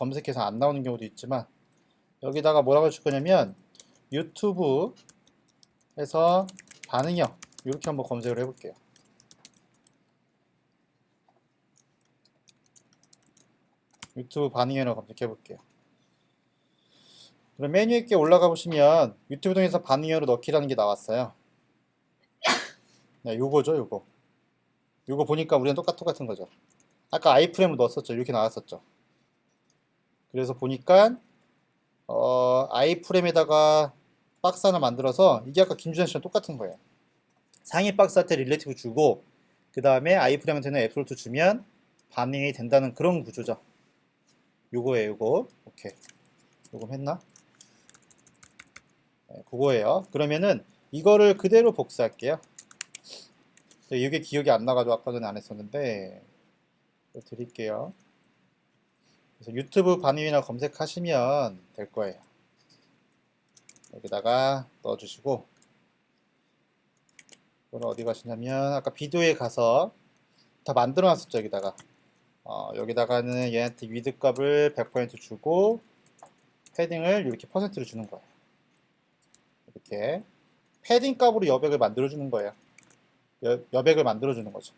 검색해서 안 나오는 경우도 있지만 여기다가 뭐라고 줄 거냐면 유튜브에서 반응형 이렇게 한번 검색을 해볼게요. 유튜브 반응형을 검색해 볼게요. 그럼 메뉴 있게 올라가 보시면 유튜브 등에서 반응형으로 넣기라는 게 나왔어요. 네, 요거죠, 요거. 요거 보니까 우리랑 똑같, 똑같은 거죠. 아까 아이프레임을 넣었었죠. 이렇게 나왔었죠. 그래서 보니까 어, 아이프레임에다가 박스 하나 만들어서 이게 아까 김주현 씨랑 똑같은 거예요. 상위 박스한테 릴레이티브 주고 그 다음에 아이프레임한테는 앱솔트 주면 반응이 된다는 그런 구조죠. 요거예요, 요거. 오케이. 요거 했나? 네, 그거예요. 그러면은 이거를 그대로 복사할게요. 이게 기억이 안 나가지고 아까 전에 안 했었는데 이거 드릴게요. 그래서 유튜브 반응이나 검색하시면 될 거예요. 여기다가 넣어주시고 이건 어디 가시냐면 아까 비디오에 가서 다 만들어 놨었죠 여기다가. 어, 여기다가는 얘한테 위드 값을 100% 주고 패딩을 이렇게 퍼센트로 주는 거예요. 이렇게 패딩 값으로 여백을 만들어 주는 거예요. 여, 여백을 만들어 주는 거죠.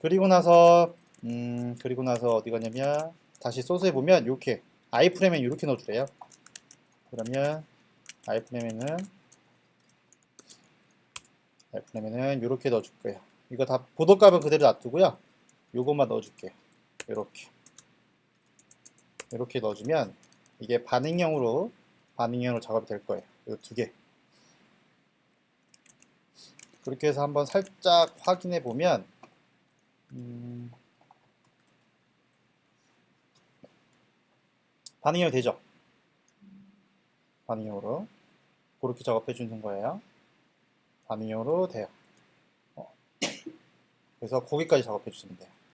그리고 나서 음 그리고 나서 어디 가냐면 다시 소스에 보면 이렇게 아이프레임에 이렇게 넣어주래요. 그러면 아이프레임에는 아이프레임에는 이렇게 넣어줄 거예요. 이거 다 보도값은 그대로 놔두고요. 요것만 넣어줄게요. 이렇게. 이렇게 넣어주면 이게 반응형으로 반응형으로 작업이 될 거예요. 이거 두개. 그렇게 해서 한번 살짝 확인해 보면 음, 반응형이 되죠? 반응형으로 그렇게 작업해 주는 거예요. 반응형으로 돼요. 어. 그래서 거기까지 작업해 주시면 돼요